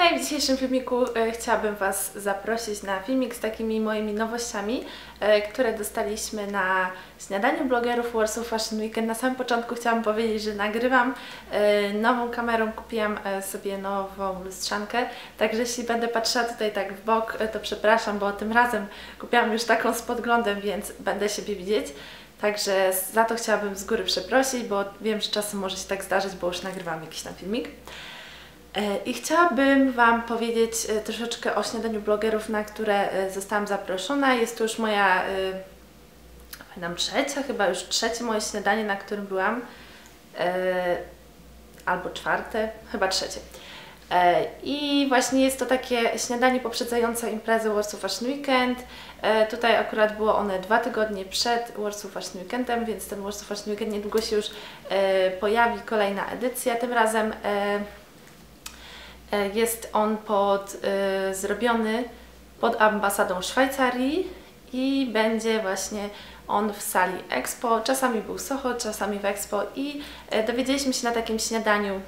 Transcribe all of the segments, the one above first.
Hej, w dzisiejszym filmiku e, chciałabym Was zaprosić na filmik z takimi moimi nowościami, e, które dostaliśmy na śniadaniu blogerów Warsaw Fashion Weekend. Na samym początku chciałam powiedzieć, że nagrywam e, nową kamerą, kupiłam sobie nową lustrzankę, także jeśli będę patrzyła tutaj tak w bok, to przepraszam, bo tym razem kupiłam już taką z podglądem, więc będę siebie widzieć. Także za to chciałabym z góry przeprosić, bo wiem, że czasem może się tak zdarzyć, bo już nagrywam jakiś tam filmik. E, I chciałabym Wam powiedzieć e, troszeczkę o śniadaniu blogerów, na które e, zostałam zaproszona. Jest to już moja, pamiętam, trzecia, chyba już trzecie moje śniadanie, na którym byłam. Albo czwarte, chyba trzecie. I właśnie jest to takie śniadanie poprzedzające imprezę Warsaw Fashion Weekend. Tutaj akurat było one dwa tygodnie przed Warsaw Fashion Weekendem, więc ten Warsaw Fashion Weekend niedługo się już pojawi, kolejna edycja. Tym razem jest on pod, y, zrobiony pod ambasadą Szwajcarii i będzie właśnie on w sali Expo. Czasami był Soho, czasami w Expo i y, dowiedzieliśmy się na takim śniadaniu,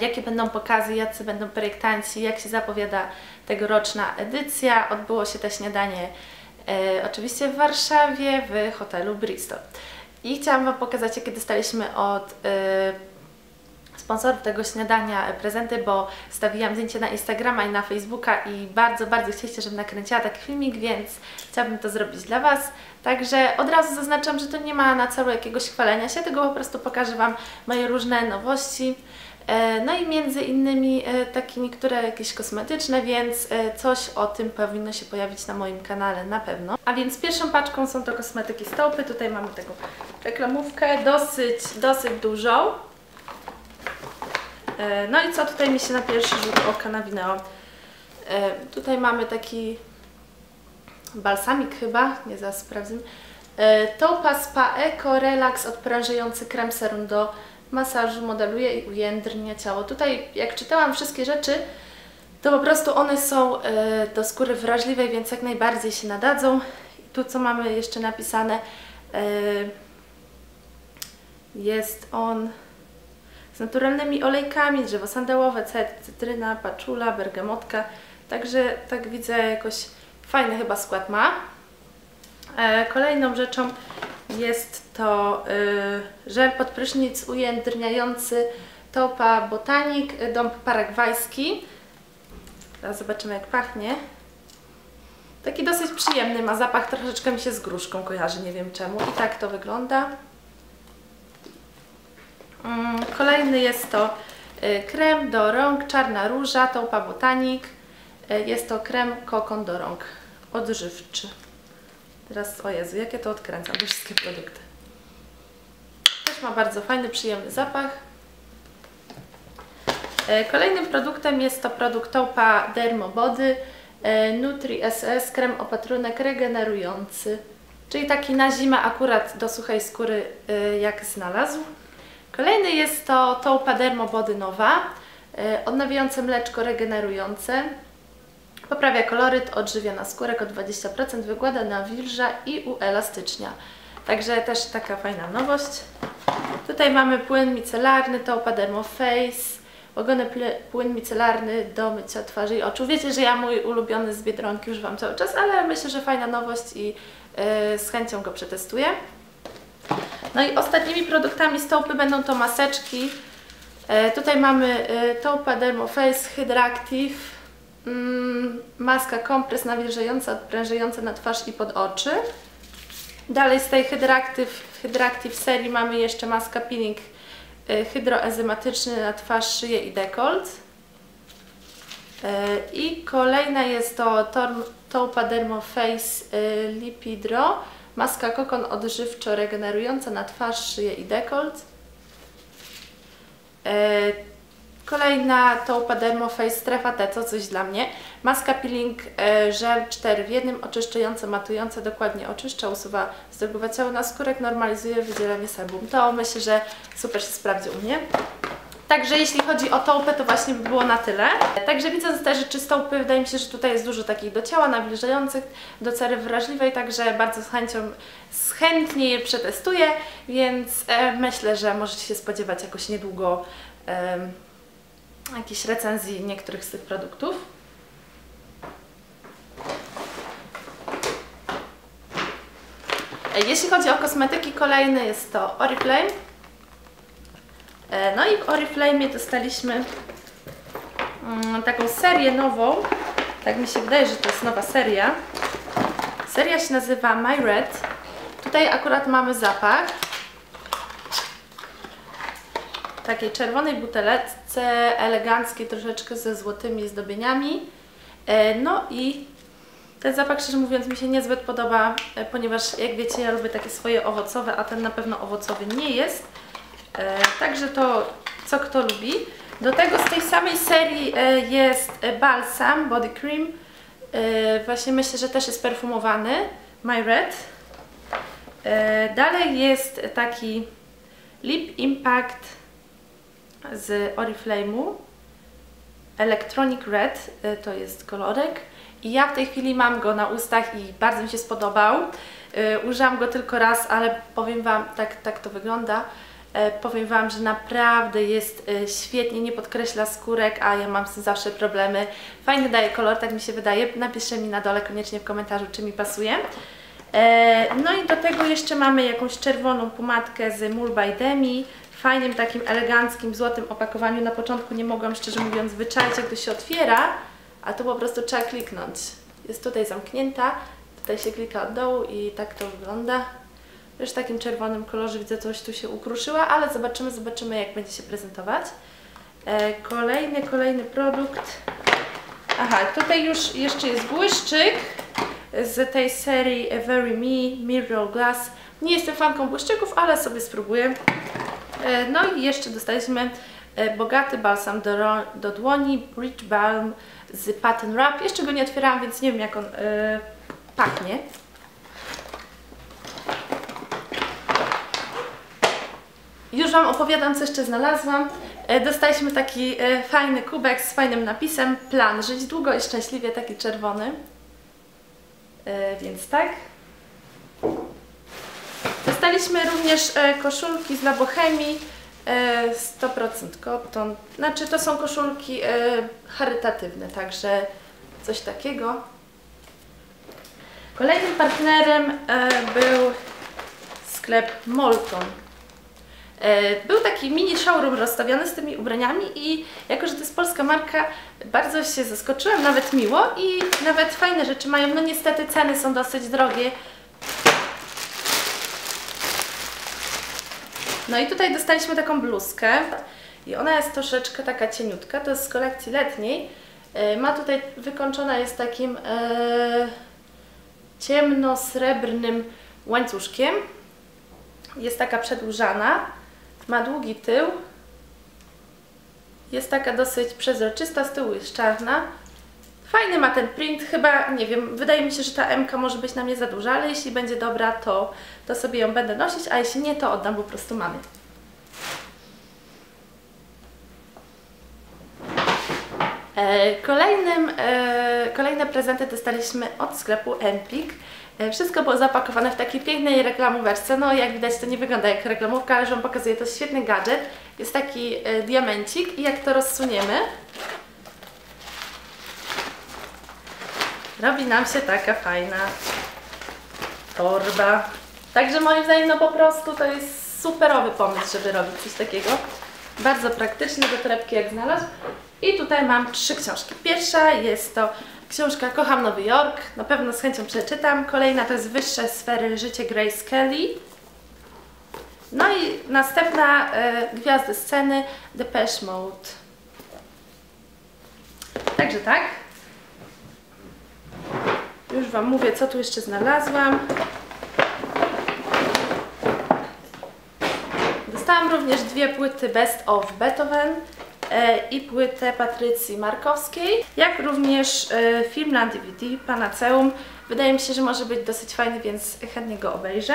jakie będą pokazy, jacy będą projektanci, jak się zapowiada tegoroczna edycja. Odbyło się to śniadanie oczywiście w Warszawie w hotelu Bristol. I chciałam Wam pokazać, jakie dostaliśmy od sponsorów tego śniadania e, prezenty, bo stawiłam zdjęcie na Instagrama i na Facebooka i bardzo, bardzo chcieliście, żebym nakręciła taki filmik, więc chciałabym to zrobić dla Was. Także od razu zaznaczam, że to nie ma na celu jakiegoś chwalenia się, tylko po prostu pokażę Wam moje różne nowości. E, no i między innymi e, takie niektóre jakieś kosmetyczne, więc coś o tym powinno się pojawić na moim kanale na pewno. A więc pierwszą paczką są to kosmetyki stopy. Tutaj mamy taką reklamówkę, dosyć, dosyć dużą. E, no i co tutaj mi się na pierwszy rzut oka nawinęło? E, tutaj mamy taki balsamik chyba, nie zaraz sprawdzę. E, Topa Spa Eco Relax odprężający krem serum do masażu, modeluje i ujędrnia ciało. Tutaj jak czytałam wszystkie rzeczy, to po prostu one są do skóry wrażliwej, więc jak najbardziej się nadadzą. tu co mamy jeszcze napisane, jest on naturalnymi olejkami, drzewo sandałowe, cytryna, paczula, bergamotka. Także tak widzę jakoś fajny chyba skład ma. E, kolejną rzeczą jest to y, żel pod prysznic ujędrniający Topa Botanik, dąb paragwajski. Teraz zobaczymy jak pachnie. Taki dosyć przyjemny ma zapach, troszeczkę mi się z gruszką kojarzy, nie wiem czemu. I tak to wygląda. Mm, kolejny jest to y, krem do rąk Czarna Róża, Taupa Botanik. Y, jest to krem kokon do rąk, odżywczy. Teraz, o Jezu, jakie to odkręcam, te wszystkie produkty. Też ma bardzo fajny, przyjemny zapach. Y, kolejnym produktem jest to produkt Taupa Dermobody Nutri SS, krem opatrunek regenerujący. Czyli taki na zimę akurat do suchej skóry jak znalazł. Kolejny jest to Toupa Dermo Body Nowa, e, odnawiające mleczko regenerujące. Poprawia koloryt, odżywia na skórek o 20%, wygłada na wilża i uelastycznia. Także też taka fajna nowość. Tutaj mamy płyn micelarny, Toupa Dermo Face, łagodny płyn micelarny do mycia twarzy i oczu. Wiecie, że ja mój ulubiony z Biedronki używam cały czas, ale myślę, że fajna nowość i yy, z chęcią go przetestuję. No i ostatnimi produktami z Taupy będą to maseczki. E, tutaj mamy e, Taupa Dermoface Hydractive, mm, maska kompres nawilżająca, odprężająca na twarz i pod oczy. Dalej z tej Hydractive, Hydractive serii mamy jeszcze maska peeling e, hydroenzymatyczny na twarz, szyję i dekolt. E, I kolejna jest to Taupa Dermoface e, Lipidro Maska kokon odżywczo regenerująca na twarz, szyję i dekolt. E, kolejna to Dermo Face Strefa T, co coś dla mnie. Maska peeling e, żel 4 w jednym, oczyszczające, matujące, dokładnie oczyszcza, usuwa zdrogowe ciało na skórek, normalizuje wydzielanie sebum. To myślę, że super się sprawdzi u mnie. Także jeśli chodzi o tołpę, to właśnie by było na tyle. Także widzę te rzeczy z tołpy, wydaje mi się, że tutaj jest dużo takich do ciała, nawilżających, do cery wrażliwej, także bardzo z chęcią, z chętnie je przetestuję, więc e, myślę, że możecie się spodziewać jakoś niedługo e, recenzji niektórych z tych produktów. E, Jeśli chodzi o kosmetyki, kolejny jest to Oriflame. E, No i w Oriflame dostaliśmy mm, taką serię nową. Tak mi się wydaje, że to jest nowa seria. Seria się nazywa My Red. Tutaj akurat mamy zapach takiej czerwonej buteleczce, eleganckiej troszeczkę ze złotymi zdobieniami. E, No i ten zapach, szczerze mówiąc, mi się niezbyt podoba, e, ponieważ jak wiecie, ja lubię takie swoje owocowe, a ten na pewno owocowy nie jest. E, Także to co kto lubi. Do tego z tej samej serii e, jest e, balsam body cream. Właśnie myślę, że też jest perfumowany. My Red. Dalej jest taki Lip Impact z Oriflame'u. Electronic Red to jest kolorek i ja w tej chwili mam go na ustach i bardzo mi się spodobał. Użyłam go tylko raz, ale powiem Wam, tak, tak to wygląda. E, Powiem Wam, że naprawdę jest y, świetnie, nie podkreśla skórek, a ja mam z tym zawsze problemy. Fajny daje kolor, tak mi się wydaje. Napiszcie mi na dole koniecznie w komentarzu, czy mi pasuje. E, No i do tego jeszcze mamy jakąś czerwoną pomadkę z Mul by Demi w fajnym, takim eleganckim, złotym opakowaniu. Na początku nie mogłam, szczerze mówiąc, wyczaić, jak to się otwiera, a to po prostu trzeba kliknąć. Jest tutaj zamknięta, tutaj się klika od dołu i tak to wygląda. Już w takim czerwonym kolorze widzę, coś tu się ukruszyła, ale zobaczymy, zobaczymy, jak będzie się prezentować. E, Kolejny, kolejny produkt. Aha, tutaj już jeszcze jest błyszczyk z tej serii Very Me Mirror Glass. Nie jestem fanką błyszczyków, ale sobie spróbuję. E, No i jeszcze dostaliśmy e, bogaty balsam do, do dłoni Bridge Balm z Patent Wrap. Jeszcze go nie otwierałam, więc nie wiem jak on e, pachnie. Już Wam opowiadam, co jeszcze znalazłam. E, Dostaliśmy taki e, fajny kubek z fajnym napisem Plan żyć długo i szczęśliwie, taki czerwony. E, Więc tak. Dostaliśmy również koszulki z Labochemii, e, 100% koton. Znaczy to są koszulki charytatywne, także coś takiego. Kolejnym partnerem był sklep Molton. E, Był taki mini showroom rozstawiony z tymi ubraniami i jako, że to jest polska marka, bardzo się zaskoczyłam, nawet miło i nawet fajne rzeczy mają. No niestety ceny są dosyć drogie. No i tutaj dostaliśmy taką bluzkę i ona jest troszeczkę taka cieniutka, to jest z kolekcji letniej. E, Ma tutaj wykończona jest takim e, ciemno-srebrnym łańcuszkiem. Jest taka przedłużana, ma długi tył. Jest taka dosyć przezroczysta, z tyłu jest czarna. Fajny ma ten print, chyba, nie wiem, wydaje mi się, że ta MK może być na mnie za duża, ale jeśli będzie dobra, to, to sobie ją będę nosić, a jeśli nie, to oddam po prostu mamie. E, Kolejnym, e, kolejne prezenty dostaliśmy od sklepu Empik. E, Wszystko było zapakowane w takiej pięknej reklamóweczce. No jak widać to nie wygląda jak reklamówka, ale że Wam pokazuję, to świetny gadżet. Jest taki e, diamencik i jak to rozsuniemy, robi nam się taka fajna torba. Także moim zdaniem no po prostu to jest superowy pomysł, żeby robić coś takiego. Bardzo praktyczny do torebki jak znalazł. I tutaj mam trzy książki. Pierwsza jest to książka Kocham Nowy Jork. Na pewno z chęcią przeczytam. Kolejna to jest Wyższe sfery życie Grace Kelly. No i następna e, gwiazdy sceny Depeche Mode. Także tak. Już Wam mówię, co tu jeszcze znalazłam. Dostałam również dwie płyty Best of Beethoven i płytę Patrycji Markowskiej, jak również e, film na DVD Panaceum. Wydaje mi się, że może być dosyć fajny, więc chętnie go obejrzę.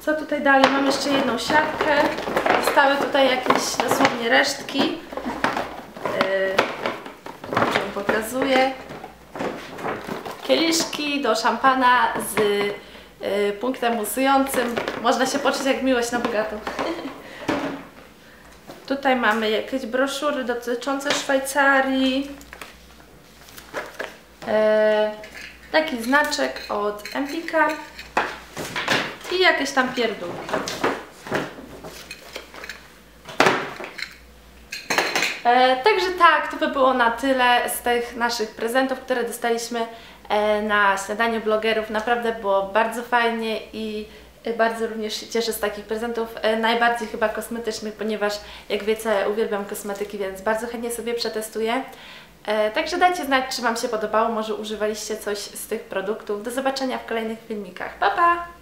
Co tutaj dalej? Mam jeszcze jedną siatkę. Zostały tutaj jakieś dosłownie resztki. Yy, Wam pokazuję. Kieliszki do szampana z punktem musującym. Można się poczuć jak miłość na bogato. Tutaj mamy jakieś broszury dotyczące Szwajcarii. E, taki znaczek od Empika i jakieś tam pierdółki. E, także tak, to by było na tyle z tych naszych prezentów, które dostaliśmy na śniadaniu blogerów. Naprawdę było bardzo fajnie i e, bardzo również się cieszę z takich prezentów, e, najbardziej chyba kosmetycznych, ponieważ jak wiecie uwielbiam kosmetyki, więc bardzo chętnie sobie przetestuję. E, Także dajcie znać, czy Wam się podobało, może używaliście coś z tych produktów. Do zobaczenia w kolejnych filmikach. Pa, pa!